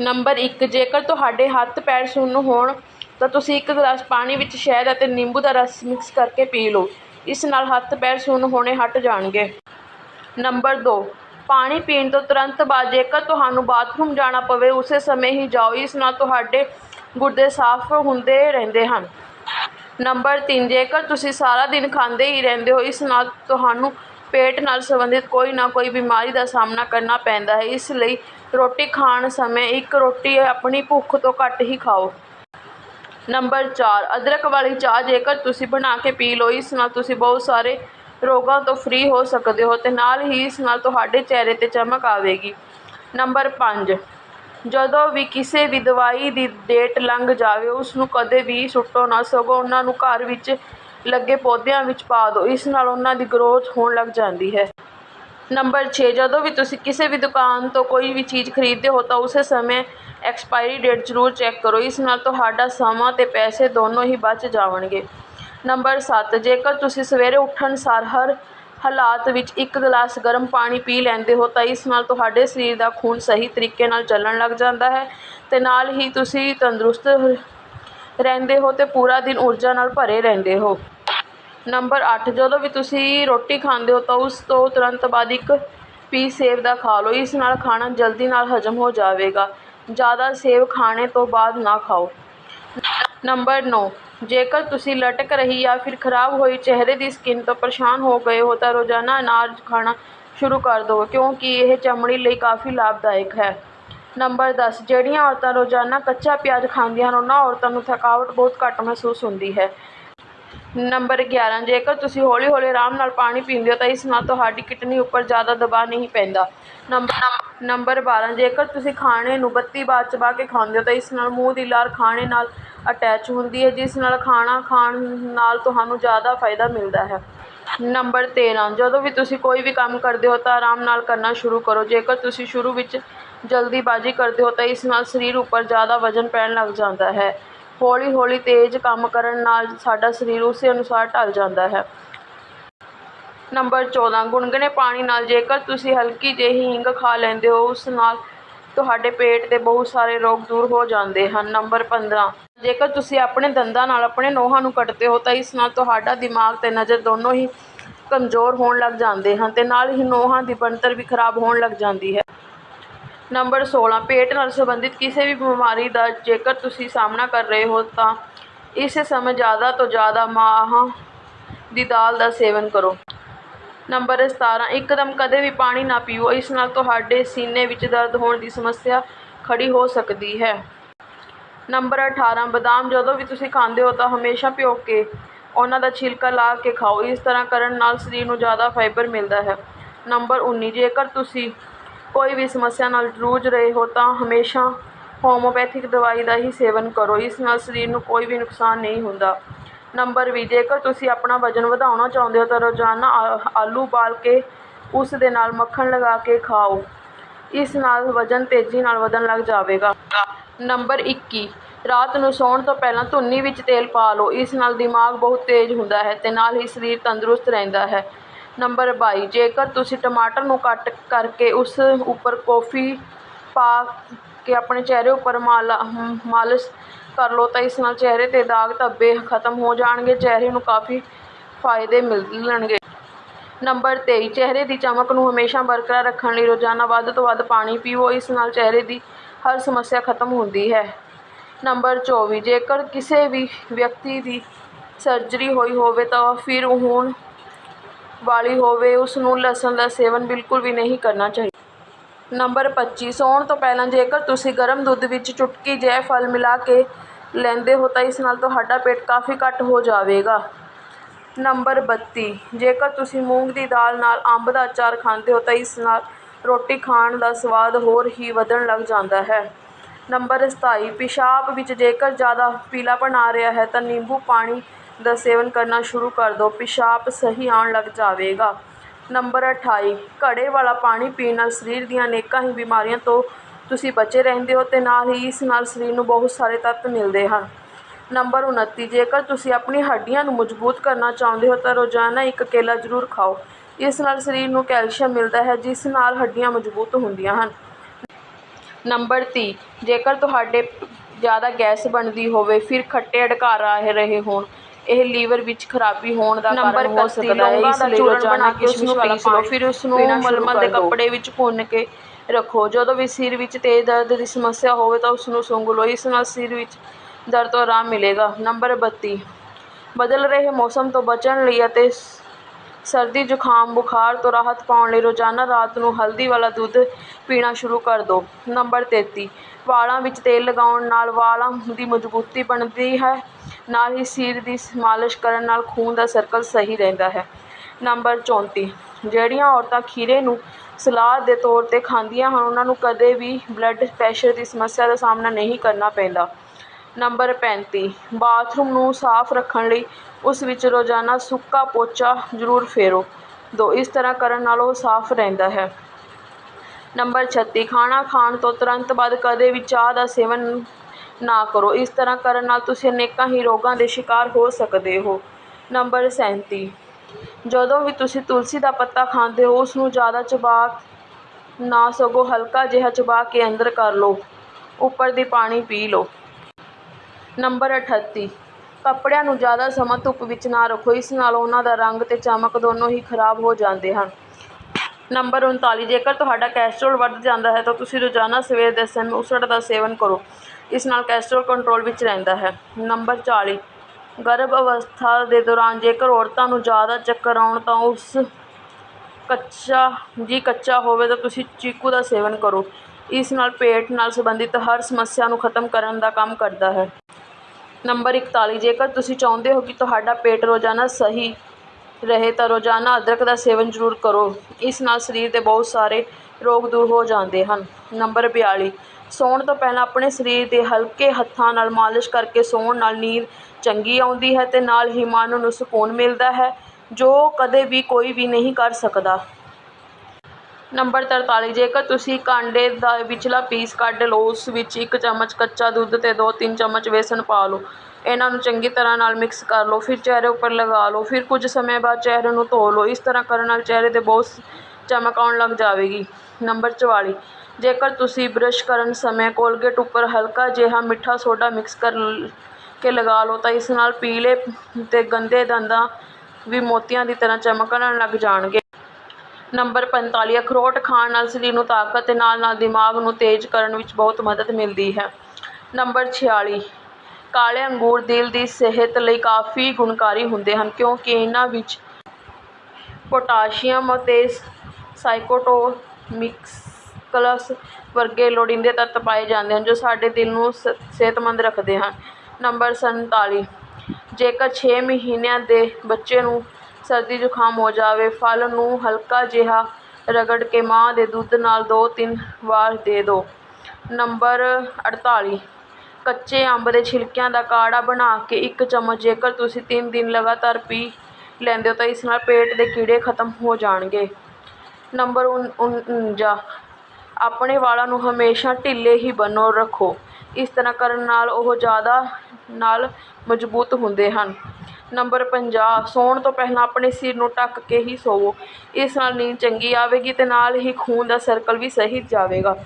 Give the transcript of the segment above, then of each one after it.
Number ਇੱਕ, ਜੇਕਰ ਤੁਹਾਡੇ ਹੱਥ ਪੈਰ ਸੁੰਨ ਹੋਣ, ਤਾਂ ਤੁਸੀਂ ਇੱਕ ਗਲਾਸ ਪਾਣੀ ਵਿੱਚ ਸ਼ਹਿਦ ਅਤੇ ਨਿੰਬੂ ਦਾ ਰਸ ਮਿਕਸ ਕਰਕੇ ਪੀ ਲਓ। ਇਸ ਨਾਲ ਹੱਥ ਪੈਰ ਸੁੰਨ ਹੋਣੇ ਹਟ ਜਾਣਗੇ। ਨੰਬਰ ਦੋ, ਪਾਣੀ ਪੀਣ ਤੋਂ ਤੁਰੰਤ ਬਾਅਦ ਜੇਕਰ ਤੁਹਾਨੂੰ ਬਾਥਰੂਮ ਜਾਣਾ ਪਵੇ, ਉਸੇ ਸਮੇਂ ਹੀ ਜਾਓ। ਇਸ ਨਾਲ ਤੁਹਾਡੇ ਗੁਰਦੇ ਸਾਫ਼ ਹੁੰਦੇ ਰਹਿੰਦੇ ਹਨ। ਨੰਬਰ ਤਿੰਨ, ਜੇਕਰ ਤੁਸੀਂ ਸਾਰਾ ਦਿਨ ਖਾਂਦੇ ਹੀ ਰਹਿੰਦੇ ਹੋ, ਇਸ ਨਾਲ ਤੁਹਾਨੂੰ ਪੇਟ ਨਾਲ ਸੰਬੰਧਿਤ ਕੋਈ ਨਾ ਕੋਈ ਬਿਮਾਰੀ ਦਾ ਸਾਹਮਣਾ ਕਰਨਾ ਪੈਂਦਾ ਹੈ। ਇਸ ਲਈ ਰੋਟੀ ਖਾਣ ਸਮੇਂ ਇੱਕ ਰੋਟੀ ਆਪਣੀ ਭੁੱਖ ਤੋਂ ਘੱਟ ਹੀ ਖਾਓ। ਨੰਬਰ ਚਾਰ, ਅਦਰਕ ਵਾਲੀ ਚਾਹ ਜੇਕਰ ਤੁਸੀਂ ਬਣਾ ਕੇ ਪੀ ਲਓ, ਇਸ ਨਾਲ ਤੁਸੀਂ ਬਹੁਤ ਸਾਰੇ ਰੋਗਾਂ ਤੋਂ ਫ੍ਰੀ ਹੋ ਸਕਦੇ ਹੋ ਅਤੇ ਨਾਲ ਹੀ ਇਸ ਨਾਲ ਤੁਹਾਡੇ ਚਿਹਰੇ 'ਤੇ ਚਮਕ ਆਵੇਗੀ। ਨੰਬਰ ਪੰਜ, ਜਦੋਂ ਵੀ ਕਿਸੇ ਵੀ ਦਵਾਈ ਦੀ ਡੇਟ ਲੰਘ ਜਾਵੇ ਉਸ ਨੂੰ ਕਦੇ ਵੀ ਸੁੱਟੋ ਨਾ, ਸਗੋਂ ਉਹਨਾਂ ਨੂੰ ਘਰ ਵਿੱਚ ਲੱਗੇ ਪੌਦਿਆਂ ਵਿੱਚ ਪਾ ਦਿਓ, ਇਸ ਨਾਲ ਉਹਨਾਂ ਦੀ ਗਰੋਥ ਹੋਣ ਲੱਗ ਜਾਂਦੀ ਹੈ। ਨੰਬਰ 6 ਜਦੋਂ ਵੀ ਤੁਸੀਂ ਕਿਸੇ ਵੀ ਦੁਕਾਨ ਤੋਂ ਕੋਈ ਵੀ ਚੀਜ਼ ਖਰੀਦਦੇ ਹੋ ਤਾਂ ਉਸੇ ਸਮੇਂ ਐਕਸਪਾਇਰੀ ਡੇਟ ਜ਼ਰੂਰ ਚੈੱਕ ਕਰੋ। ਇਸ ਨਾਲ ਤੁਹਾਡਾ ਸਮਾਂ ਅਤੇ ਪੈਸੇ ਦੋਨੋਂ ਹੀ ਬਚ ਜਾਵਣਗੇ। ਨੰਬਰ 7 ਜੇਕਰ ਤੁਸੀਂ ਸਵੇਰੇ ਉੱਠਣ ਸਾਰ ਹਰ ਹਾਲਾਤ ਵਿੱਚ ਇੱਕ ਗਲਾਸ ਗਰਮ ਪਾਣੀ ਪੀ ਲੈਂਦੇ ਹੋ ਤਾਂ ਇਸ ਨਾਲ ਤੁਹਾਡੇ ਸਰੀਰ ਦਾ ਖੂਨ ਸਹੀ ਤਰੀਕੇ ਨਾਲ ਚੱਲਣ ਲੱਗ ਜਾਂਦਾ ਹੈ ਅਤੇ ਨਾਲ ਹੀ ਤੁਸੀਂ ਤੰਦਰੁਸਤ ਰਹਿੰਦੇ ਹੋ ਅਤੇ ਪੂਰਾ ਦਿਨ ਊਰਜਾ ਨਾਲ ਭਰੇ ਰਹਿੰਦੇ ਹੋ। ਨੰਬਰ 8 ਜਦੋਂ ਵੀ ਤੁਸੀਂ ਰੋਟੀ ਖਾਂਦੇ ਹੋ ਤਾਂ ਉਸ ਤੋਂ ਤੁਰੰਤ ਬਾਅਦ ਇੱਕ ਪੀਸ ਸੇਬ ਦਾ ਖਾ ਲਓ। ਇਸ ਨਾਲ ਖਾਣਾ ਜਲਦੀ ਨਾਲ ਹਜਮ ਹੋ ਜਾਵੇਗਾ। ਜ਼ਿਆਦਾ ਸੇਬ ਖਾਣੇ ਤੋਂ ਬਾਅਦ ਨਾ ਖਾਓ। ਨੰਬਰ 9 ਜੇਕਰ ਤੁਸੀਂ ਲਟਕ ਰਹੀ ਜਾਂ ਫਿਰ ਖਰਾਬ ਹੋਈ ਚਿਹਰੇ ਦੀ ਸਕਿਨ ਤੋਂ ਪਰੇਸ਼ਾਨ ਹੋ ਗਏ ਹੋ ਤਾਂ ਰੋਜ਼ਾਨਾ ਅਨਾਜ ਖਾਣਾ ਸ਼ੁਰੂ ਕਰ ਦਿਓ, ਕਿਉਂਕਿ ਇਹ ਚਮੜੀ ਲਈ ਕਾਫੀ ਲਾਭਦਾਇਕ ਹੈ। ਨੰਬਰ 10 ਜਿਹੜੀਆਂ ਔਰਤਾਂ ਰੋਜ਼ਾਨਾ ਕੱਚਾ ਪਿਆਜ਼ ਖਾਂਦੀਆਂ ਹਨ, ਉਹਨਾਂ ਔਰਤਾਂ ਨੂੰ ਥਕਾਵਟ ਬਹੁਤ ਘੱਟ ਮਹਿਸੂਸ ਹੁੰਦੀ ਹੈ। ਨੰਬਰ 11 ਜੇਕਰ ਤੁਸੀਂ ਹੌਲੀ ਹੌਲੀ ਆਰਾਮ ਨਾਲ ਪਾਣੀ ਪੀਂਦੇ ਹੋ ਤਾਂ ਇਸ ਨਾਲ ਤੁਹਾਡੀ ਕਿਡਨੀ ਉੱਪਰ ਜ਼ਿਆਦਾ ਦਬਾਅ ਨਹੀਂ ਪੈਂਦਾ। ਨੰਬਰ ਨੰਬਰ 12 ਜੇਕਰ ਤੁਸੀਂ ਖਾਣੇ ਨੂੰ ਬੱਤੀ ਬਾਰ ਚਬਾ ਕੇ ਖਾਂਦੇ ਹੋ ਤਾਂ ਇਸ ਨਾਲ ਮੂੰਹ ਦੀ ਲਾਰ ਖਾਣੇ ਨਾਲ ਅਟੈਚ ਹੁੰਦੀ ਹੈ, ਜਿਸ ਨਾਲ ਖਾਣਾ ਖਾਣ ਨਾਲ ਤੁਹਾਨੂੰ ਜ਼ਿਆਦਾ ਫਾਇਦਾ ਮਿਲਦਾ ਹੈ। ਨੰਬਰ 13 ਜਦੋਂ ਵੀ ਤੁਸੀਂ ਕੋਈ ਵੀ ਕੰਮ ਕਰਦੇ ਹੋ ਤਾਂ ਆਰਾਮ ਨਾਲ ਕਰਨਾ ਸ਼ੁਰੂ ਕਰੋ। ਜੇਕਰ ਤੁਸੀਂ ਸ਼ੁਰੂ ਵਿੱਚ ਜਲਦੀਬਾਜ਼ੀ ਕਰਦੇ ਹੋ ਤਾਂ ਇਸ ਨਾਲ ਸਰੀਰ ਉੱਪਰ ਜ਼ਿਆਦਾ ਵਜ਼ਨ ਪੈਣ ਲੱਗ ਜਾਂਦਾ ਹੈ। ਹੌਲੀ ਹੌਲੀ ਤੇਜ਼ ਕੰਮ ਕਰਨ ਨਾਲ ਸਾਡਾ ਸਰੀਰ ਉਸੇ ਅਨੁਸਾਰ ਢਲ ਜਾਂਦਾ ਹੈ। ਨੰਬਰ 14 ਗੁਨਗੁਨੇ ਪਾਣੀ ਨਾਲ ਜੇਕਰ ਤੁਸੀਂ ਹਲਕੀ ਜਿਹੀ ਹਿੰਗ ਖਾ ਲੈਂਦੇ ਹੋ, ਉਸ ਨਾਲ ਤੁਹਾਡੇ ਪੇਟ ਦੇ ਬਹੁਤ ਸਾਰੇ ਰੋਗ ਦੂਰ ਹੋ ਜਾਂਦੇ ਹਨ। ਨੰਬਰ 15 ਜੇਕਰ ਤੁਸੀਂ ਆਪਣੇ ਦੰਦਾਂ ਨਾਲ ਆਪਣੇ ਨੋਹਾਂ ਨੂੰ ਕੱਟਦੇ ਹੋ, ਤਾਂ ਇਸ ਨਾਲ ਤੁਹਾਡਾ ਦਿਮਾਗ ਤੇ ਨਜ਼ਰ ਦੋਨੋਂ ਹੀ ਕਮਜ਼ੋਰ ਹੋਣ ਲੱਗ ਜਾਂਦੇ ਹਨ ਤੇ ਨਾਲ ਹੀ ਨੋਹਾਂ ਦੀ ਬਣਤਰ ਵੀ ਖਰਾਬ ਹੋਣ ਲੱਗ ਜਾਂਦੀ ਹੈ। ਨੰਬਰ 16 ਪੇਟ ਨਾਲ ਸੰਬੰਧਿਤ ਕਿਸੇ ਵੀ ਬਿਮਾਰੀ ਦਾ ਜੇਕਰ ਤੁਸੀਂ ਸਾਹਮਣਾ ਕਰ ਰਹੇ ਹੋ ਤਾਂ ਇਸ ਸਮੇਂ ਜ਼ਿਆਦਾ ਤੋਂ ਜ਼ਿਆਦਾ ਮਾਂਹ ਦੀ ਦਾਲ ਦਾ ਸੇਵਨ ਕਰੋ। ਨੰਬਰ 17 ਇੱਕਦਮ ਕਦੇ ਵੀ ਪਾਣੀ ਨਾ ਪੀਓ, ਇਸ ਨਾਲ ਤੁਹਾਡੇ ਸੀਨੇ ਵਿੱਚ ਦਰਦ ਹੋਣ ਦੀ ਸਮੱਸਿਆ ਖੜੀ ਹੋ ਸਕਦੀ ਹੈ। ਨੰਬਰ 18 ਬਦਾਮ ਜਦੋਂ ਵੀ ਤੁਸੀਂ ਖਾਂਦੇ ਹੋ ਤਾਂ ਹਮੇਸ਼ਾ ਭਿਓ ਕੇ ਉਹਨਾਂ ਦਾ ਛਿਲਕਾ ਲਾ ਕੇ ਖਾਓ, ਇਸ ਤਰ੍ਹਾਂ ਕਰਨ ਨਾਲ ਸਰੀਰ ਨੂੰ ਜ਼ਿਆਦਾ ਫਾਈਬਰ ਮਿਲਦਾ ਹੈ। ਨੰਬਰ 19 ਜੇਕਰ ਤੁਸੀਂ ਕੋਈ ਵੀ ਸਮੱਸਿਆ ਨਾਲ ਜੂਝ ਰਹੇ ਹੋ ਤਾਂ ਹਮੇਸ਼ਾ ਹੋਮੋਪੈਥਿਕ ਦਵਾਈ ਦਾ ਹੀ ਸੇਵਨ ਕਰੋ। ਇਸ ਨਾਲ ਸਰੀਰ ਨੂੰ ਕੋਈ ਵੀ ਨੁਕਸਾਨ ਨਹੀਂ ਹੁੰਦਾ। ਨੰਬਰ ਵੀਹ ਜੇਕਰ ਤੁਸੀਂ ਆਪਣਾ ਵਜ਼ਨ ਵਧਾਉਣਾ ਚਾਹੁੰਦੇ ਹੋ ਤਾਂ ਰੋਜ਼ਾਨਾ ਆਲੂ ਉਬਾਲ ਕੇ ਉਸ ਦੇ ਨਾਲ ਮੱਖਣ ਲਗਾ ਕੇ ਖਾਓ। ਇਸ ਨਾਲ ਵਜ਼ਨ ਤੇਜ਼ੀ ਨਾਲ ਵਧਣ ਲੱਗ ਜਾਵੇਗਾ। ਨੰਬਰ 21 ਰਾਤ ਨੂੰ ਸੌਣ ਤੋਂ ਪਹਿਲਾਂ ਧੁੰਨੀ ਵਿੱਚ ਤੇਲ ਪਾ ਲਓ। ਇਸ ਨਾਲ ਦਿਮਾਗ ਬਹੁਤ ਤੇਜ਼ ਹੁੰਦਾ ਹੈ ਅਤੇ ਨਾਲ ਹੀ ਸਰੀਰ ਤੰਦਰੁਸਤ ਰਹਿੰਦਾ ਹੈ। ਨੰਬਰ ਬਾਈ। ਜੇਕਰ ਤੁਸੀਂ ਟਮਾਟਰ ਨੂੰ ਕੱਟ ਕਰਕੇ ਉਸ ਉੱਪਰ ਕੌਫੀ ਪਾ ਕੇ ਆਪਣੇ ਚਿਹਰੇ ਉੱਪਰ ਮਾਲਾ ਮ- ਮਾਲਿਸ਼ ਕਰ ਲਓ, ਤਾਂ ਇਸ ਨਾਲ ਚਿਹਰੇ 'ਤੇ ਦਾਗ ਧੱਬੇ ਖਤਮ ਹੋ ਜਾਣਗੇ, ਚਿਹਰੇ ਨੂੰ ਕਾਫੀ ਫਾਇਦੇ ਮਿਲਣਗੇ। ਨੰਬਰ 23 ਚਿਹਰੇ ਦੀ ਚਮਕ ਨੂੰ ਹਮੇਸ਼ਾ ਬਰਕਰਾਰ ਰੱਖਣ ਲਈ ਰੋਜ਼ਾਨਾ ਵੱਧ ਤੋਂ ਵੱਧ ਪਾਣੀ ਪੀਵੋ, ਇਸ ਨਾਲ ਚਿਹਰੇ ਦੀ ਹਰ ਸਮੱਸਿਆ ਖਤਮ ਹੁੰਦੀ ਹੈ। ਨੰਬਰ 24 ਜੇਕਰ ਕਿਸੇ ਵੀ ਵਿਅਕਤੀ ਦੀ ਸਰਜਰੀ ਹੋਈ ਹੋਵੇ ਤਾਂ ਫਿਰ ਹੁਣ ਵਾਲੀ ਹੋਵੇ ਉਸ ਨੂੰ ਲਸਣ ਦਾ ਸੇਵਨ ਬਿਲਕੁਲ ਵੀ ਨਹੀਂ ਕਰਨਾ ਚਾਹੀਦਾ ਨੰਬਰ 25 ਸੌਣ ਤੋਂ ਪਹਿਲਾਂ ਜੇਕਰ ਤੁਸੀਂ ਗਰਮ ਦੁੱਧ ਵਿੱਚ ਚੁਟਕੀ ਜੈਫਲ ਮਿਲਾ ਕੇ ਲੈਂਦੇ ਹੋ ਤਾਂ ਇਸ ਨਾਲ ਤੁਹਾਡਾ ਪੇਟ ਕਾਫੀ ਘੱਟ ਹੋ ਜਾਵੇਗਾ। ਨੰਬਰ 32 ਜੇਕਰ ਤੁਸੀਂ ਮੂੰਗ ਦੀ ਦਾਲ ਨਾਲ ਅੰਬ ਦਾ ਅਚਾਰ ਖਾਂਦੇ ਹੋ ਤਾਂ ਇਸ ਨਾਲ ਰੋਟੀ ਖਾਣ ਦਾ ਸਵਾਦ ਹੋਰ ਹੀ ਵਧਣ ਲੱਗ ਜਾਂਦਾ ਹੈ। ਨੰਬਰ 27 ਪਿਸ਼ਾਬ ਵਿੱਚ ਜੇਕਰ ਜ਼ਿਆਦਾ ਪੀਲਾਪਣ ਆ ਰਿਹਾ ਹੈ ਤਾਂ ਨਿੰਬੂ ਪਾਣੀ ਦਾ ਸੇਵਨ ਕਰਨਾ ਸ਼ੁਰੂ ਕਰ ਦਿਓ ਪਿਸ਼ਾਬ ਸਹੀ ਆਉਣ ਲੱਗ ਜਾਵੇਗਾ। ਨੰਬਰ 28 ਘੜੇ ਵਾਲਾ ਪਾਣੀ ਪੀਣ ਨਾਲ ਸਰੀਰ ਦੀਆਂ ਅਨੇਕਾਂ ਹੀ ਬਿਮਾਰੀਆਂ ਤੋਂ ਤੁਸੀਂ ਬਚੇ ਰਹਿੰਦੇ ਹੋ ਅਤੇ ਨਾਲ ਹੀ ਇਸ ਨਾਲ ਸਰੀਰ ਨੂੰ ਬਹੁਤ ਸਾਰੇ ਤੱਤ ਮਿਲਦੇ ਹਨ। ਨੰਬਰ 29 ਜੇਕਰ ਤੁਸੀਂ ਆਪਣੀ ਹੱਡੀਆਂ ਨੂੰ ਮਜ਼ਬੂਤ ਕਰਨਾ ਚਾਹੁੰਦੇ ਹੋ ਤਾਂ ਰੋਜ਼ਾਨਾ ਇੱਕ ਕੇਲਾ ਜ਼ਰੂਰ ਖਾਓ। ਇਸ ਨਾਲ ਸਰੀਰ ਨੂੰ ਕੈਲਸ਼ੀਅਮ ਮਿਲਦਾ ਹੈ, ਜਿਸ ਨਾਲ ਹੱਡੀਆਂ ਮਜ਼ਬੂਤ ਹੁੰਦੀਆਂ ਹਨ। ਨੰਬਰ ਤੀਹ, ਜੇਕਰ ਤੁਹਾਡੇ ਜ਼ਿਆਦਾ ਗੈਸ ਬਣਦੀ ਹੋਵੇ, ਫਿਰ ਖੱਟੇ ਅਡਕਾਰ ਆ ਰਹੇ ਹੋਣ। ਇਹ ਲੀਵਰ ਵਿੱਚ ਖਰਾਬੀ ਹੋਣ ਦਾ ਕਾਰਨ ਹੋ ਸਕਦਾ ਹੈ ਇਸ ਲਈ ਰੋਜ਼ਾਨਾ ਕਿਸ਼ਮਿਸ਼ ਵਾਲਾ ਲਓ ਫਿਰ ਉਸ ਨੂੰ ਮਲਮਲ ਦੇ ਕੱਪੜੇ ਵਿੱਚ ਭੁੰਨ ਕੇ ਰੱਖੋ ਜਦੋਂ ਵੀ ਸਿਰ ਵਿੱਚ ਤੇਜ਼ ਦਰਦ ਦੀ ਸਮੱਸਿਆ ਹੋਵੇ ਤਾਂ ਉਸ ਨੂੰ ਸੁੰਘ ਲਓ ਇਸ ਨਾਲ ਸਿਰ ਵਿੱਚ ਦਰਦ ਤੋਂ ਆਰਾਮ ਮਿਲੇਗਾ। ਨੰਬਰ 32 ਬਦਲ ਰਹੇ ਮੌਸਮ ਤੋਂ ਬਚਣ ਲਈ ਅਤੇ ਸਰਦੀ ਜ਼ੁਕਾਮ ਬੁਖਾਰ ਤੋਂ ਰਾਹਤ ਪਾਉਣ ਲਈ ਰੋਜ਼ਾਨਾ ਰਾਤ ਨੂੰ ਹਲਦੀ ਵਾਲਾ ਦੁੱਧ ਪੀਣਾ ਸ਼ੁਰੂ ਕਰ ਦਿਓ। ਨੰਬਰ 33 ਵਾਲਾਂ ਵਿੱਚ ਤੇਲ ਲਗਾਉਣ ਨਾਲ ਵਾਲਾਂ ਦੀ ਮਜ਼ਬੂਤੀ ਬਣਦੀ ਹੈ। ਨਾਲ ਹੀ ਸਿਰ ਦੀ ਮਾਲਿਸ਼ ਕਰਨ ਨਾਲ ਖੂਨ ਦਾ ਸਰਕਲ ਸਹੀ ਰਹਿੰਦਾ ਹੈ। ਨੰਬਰ 34 ਜਿਹੜੀਆਂ ਔਰਤਾਂ ਖੀਰੇ ਨੂੰ ਸਲਾਦ ਦੇ ਤੌਰ 'ਤੇ ਖਾਂਦੀਆਂ ਹਨ, ਉਹਨਾਂ ਨੂੰ ਕਦੇ ਵੀ ਬਲੱਡ ਪ੍ਰੈਸ਼ਰ ਦੀ ਸਮੱਸਿਆ ਦਾ ਸਾਹਮਣਾ ਨਹੀਂ ਕਰਨਾ ਪੈਂਦਾ। ਨੰਬਰ 35 ਬਾਥਰੂਮ ਨੂੰ ਸਾਫ਼ ਰੱਖਣ ਲਈ ਉਸ ਵਿੱਚ ਰੋਜ਼ਾਨਾ ਸੁੱਕਾ ਪੋਚਾ ਜ਼ਰੂਰ ਫੇਰੋ। ਦੋ, ਇਸ ਤਰ੍ਹਾਂ ਕਰਨ ਨਾਲ ਉਹ ਸਾਫ਼ ਰਹਿੰਦਾ ਹੈ। ਨੰਬਰ 36 ਖਾਣਾ ਖਾਣ ਤੋਂ ਤੁਰੰਤ ਬਾਅਦ ਕਦੇ ਵੀ ਚਾਹ ਦਾ ਸੇਵਨ ਨਾ ਕਰੋ। ਇਸ ਤਰ੍ਹਾਂ ਕਰਨ ਨਾਲ ਤੁਸੀਂ ਅਨੇਕਾਂ ਹੀ ਰੋਗਾਂ ਦੇ ਸ਼ਿਕਾਰ ਹੋ ਸਕਦੇ ਹੋ। ਨੰਬਰ 37 ਜਦੋਂ ਵੀ ਤੁਸੀਂ ਤੁਲਸੀ ਦਾ ਪੱਤਾ ਖਾਂਦੇ ਹੋ, ਉਸ ਨੂੰ ਜ਼ਿਆਦਾ ਚਬਾ ਨਾ ਸਗੋਂ ਹਲਕਾ ਜਿਹਾ ਚਬਾ ਕੇ ਅੰਦਰ ਕਰ ਲਓ। ਉੱਪਰ ਦੀ ਪਾਣੀ ਪੀ ਲਓ। ਨੰਬਰ 38 ਕੱਪੜਿਆਂ ਨੂੰ ਜ਼ਿਆਦਾ ਸਮਾਂ ਧੁੱਪ ਵਿੱਚ ਨਾ ਰੱਖੋ। ਇਸ ਨਾਲ ਉਹਨਾਂ ਦਾ ਰੰਗ ਤੇ ਚਮਕ ਦੋਨੋਂ ਹੀ ਖਰਾਬ ਹੋ ਜਾਂਦੇ ਹਨ। ਨੰਬਰ 39 ਜੇਕਰ ਤੁਹਾਡਾ ਕੈਸਟਰੋਲ ਵੱਧ ਜਾਂਦਾ ਹੈ, ਤਾਂ ਤੁਸੀਂ ਰੋਜ਼ਾਨਾ ਸਵੇਰ ਦੇ ਸਮੇਂ ਉਸੜ ਦਾ ਸੇਵਨ ਕਰੋ। ਇਸ ਨਾਲ ਕੈਸਟਰੋਲ ਕੰਟਰੋਲ ਵਿੱਚ ਰਹਿੰਦਾ ਹੈ। ਨੰਬਰ 40 ਗਰਭ ਅਵਸਥਾ ਦੇ ਦੌਰਾਨ ਜੇਕਰ ਔਰਤਾਂ ਨੂੰ ਜ਼ਿਆਦਾ ਚੱਕਰ ਆਉਣ ਤਾਂ ਉਸ ਕੱਚਾ, ਜੀ ਕੱਚਾ ਹੋਵੇ ਤਾਂ ਤੁਸੀਂ ਚੀਕੂ ਦਾ ਸੇਵਨ ਕਰੋ। ਇਸ ਨਾਲ ਪੇਟ ਨਾਲ ਸੰਬੰਧਿਤ ਹਰ ਸਮੱਸਿਆ ਨੂੰ ਖਤਮ ਕਰਨ ਦਾ ਕੰਮ ਕਰਦਾ ਹੈ। ਨੰਬਰ 41 ਜੇਕਰ ਤੁਸੀਂ ਚਾਹੁੰਦੇ ਹੋ ਕਿ ਤੁਹਾਡਾ ਪੇਟ ਰੋਜ਼ਾਨਾ ਸਹੀ ਰਹੇ ਤਾਂ ਰੋਜ਼ਾਨਾ ਅਦਰਕ ਦਾ ਸੇਵਨ ਜ਼ਰੂਰ ਕਰੋ। ਇਸ ਨਾਲ ਸਰੀਰ ਦੇ ਬਹੁਤ ਸਾਰੇ ਰੋਗ ਦੂਰ ਹੋ ਜਾਂਦੇ ਹਨ। ਨੰਬਰ 42 ਸੌਣ ਤੋਂ ਪਹਿਲਾਂ ਆਪਣੇ ਸਰੀਰ ਦੇ ਹਲਕੇ ਹੱਥਾਂ ਨਾਲ ਮਾਲਿਸ਼ ਕਰਕੇ ਸੌਣ ਨਾਲ ਨੀਂਦ ਚੰਗੀ ਆਉਂਦੀ ਹੈ ਅਤੇ ਨਾਲ ਹੀ ਮਨ ਨੂੰ ਸਕੂਨ ਮਿਲਦਾ ਹੈ, ਜੋ ਕਦੇ ਵੀ ਕੋਈ ਵੀ ਨਹੀਂ ਕਰ ਸਕਦਾ। ਨੰਬਰ 43 ਜੇਕਰ ਤੁਸੀਂ ਕਾਂਡੇ ਦਾ ਵਿਚਲਾ ਪੀਸ ਕੱਢ ਲਓ, ਉਸ ਵਿੱਚ ਇੱਕ ਚਮਚ ਕੱਚਾ ਦੁੱਧ ਅਤੇ ਦੋ ਤਿੰਨ ਚਮਚ ਵੇਸਣ ਪਾ ਲਓ। ਇਹਨਾਂ ਨੂੰ ਚੰਗੀ ਤਰ੍ਹਾਂ ਨਾਲ ਮਿਕਸ ਕਰ ਲਓ, ਫਿਰ ਚਿਹਰੇ ਉੱਪਰ ਲਗਾ ਲਓ, ਫਿਰ ਕੁਝ ਸਮੇਂ ਬਾਅਦ ਚਿਹਰੇ ਨੂੰ ਧੋ ਲਓ। ਇਸ ਤਰ੍ਹਾਂ ਕਰਨ ਨਾਲ ਚਿਹਰੇ 'ਤੇ ਬਹੁਤ ਚਮਕ ਆਉਣ ਲੱਗ ਜਾਵੇਗੀ। ਨੰਬਰ 44 ਜੇਕਰ ਤੁਸੀਂ ਬ੍ਰਸ਼ ਕਰਨ ਸਮੇਂ ਕੋਲਗੇਟ ਉੱਪਰ ਹਲਕਾ ਜਿਹਾ ਮਿੱਠਾ ਸੋਡਾ ਮਿਕਸ ਕਰ ਕੇ ਲਗਾ ਲਓ, ਤਾਂ ਇਸ ਨਾਲ ਪੀਲੇ ਅਤੇ ਗੰਦੇ ਦੰਦਾਂ ਵੀ ਮੋਤੀਆਂ ਦੀ ਤਰ੍ਹਾਂ ਚਮਕਣ ਲੱਗ ਜਾਣਗੇ। ਨੰਬਰ 45 ਅਖਰੋਟ ਖਾਣ ਨਾਲ ਸਰੀਰ ਨੂੰ ਤਾਕਤ ਅਤੇ ਨਾਲ ਨਾਲ ਦਿਮਾਗ ਨੂੰ ਤੇਜ਼ ਕਰਨ ਵਿੱਚ ਬਹੁਤ ਮਦਦ ਮਿਲਦੀ ਹੈ। ਨੰਬਰ 46 ਕਾਲੇ ਅੰਗੂਰ ਦਿਲ ਦੀ ਸਿਹਤ ਲਈ ਕਾਫੀ ਗੁਣਕਾਰੀ ਹੁੰਦੇ ਹਨ, ਕਿਉਂਕਿ ਇਹਨਾਂ ਵਿੱਚ ਪੋਟਾਸ਼ੀਅਮ ਅਤੇ ਸਾਈਕੋਟੋਮਿਕਸ ਕਲਸ ਵਰਗੇ ਲੋੜੀਂਦੇ ਤੱਤ ਪਾਏ ਜਾਂਦੇ ਹਨ ਜੋ ਸਾਡੇ ਦਿਲ ਨੂੰ ਸ- ਸਿਹਤਮੰਦ ਰੱਖਦੇ ਹਨ। ਨੰਬਰ 47 ਜੇਕਰ ਛੇ ਮਹੀਨਿਆਂ ਦੇ ਬੱਚੇ ਨੂੰ ਸਰਦੀ ਜ਼ੁਕਾਮ ਹੋ ਜਾਵੇ, ਫਲ ਨੂੰ ਹਲਕਾ ਜਿਹਾ ਰਗੜ ਕੇ ਮਾਂ ਦੇ ਦੁੱਧ ਨਾਲ 2-3 ਵਾਰ ਦੇ ਦਿਓ ਨੰਬਰ 48 ਕੱਚੇ ਅੰਬ ਦੇ ਛਿਲਕਿਆਂ ਦਾ ਕਾੜਾ ਬਣਾ ਕੇ ਇੱਕ ਚਮਚ ਜੇਕਰ ਤੁਸੀਂ ਤਿੰਨ ਦਿਨ ਲਗਾਤਾਰ ਪੀ ਲੈਂਦੇ ਹੋ ਤਾਂ ਇਸ ਨਾਲ ਪੇਟ ਦੇ ਕੀੜੇ ਖਤਮ ਹੋ ਜਾਣਗੇ। ਨੰਬਰ ਉਨ- ਉਣੰਜਾ ਆਪਣੇ ਵਾਲਾਂ ਨੂੰ ਹਮੇਸ਼ਾ ਢਿੱਲੇ ਹੀ ਬੰਨੋ ਰੱਖੋ। ਇਸ ਤਰ੍ਹਾਂ ਕਰਨ ਨਾਲ ਉਹ ਜ਼ਿਆਦਾ ਨਾਲ ਮਜ਼ਬੂਤ ਹੁੰਦੇ ਹਨ। ਨੰਬਰ 50 ਸੌਣ ਤੋਂ ਪਹਿਲਾਂ ਆਪਣੇ ਸਿਰ ਨੂੰ ਢੱਕ ਕੇ ਹੀ ਸੋਵੋ। ਇਸ ਨਾਲ ਨੀਂਦ ਚੰਗੀ ਆਵੇਗੀ ਅਤੇ ਨਾਲ ਹੀ ਖੂਨ ਦਾ ਸਰਕਲ ਵੀ ਸਹੀ ਜਾਵੇਗਾ।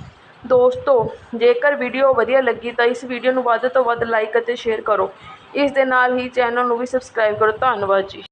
ਦੋਸਤੋ, ਜੇਕਰ ਵੀਡੀਓ ਵਧੀਆ ਲੱਗੀ ਤਾਂ ਇਸ ਵੀਡੀਓ ਨੂੰ ਵੱਧ ਤੋਂ ਵੱਧ ਲਾਈਕ ਅਤੇ ਸ਼ੇਅਰ ਕਰੋ। ਇਸ ਦੇ ਨਾਲ ਹੀ ਚੈਨਲ ਨੂੰ ਵੀ ਸਬਸਕ੍ਰਾਈਬ ਕਰੋ। ਧੰਨਵਾਦ ਜੀ।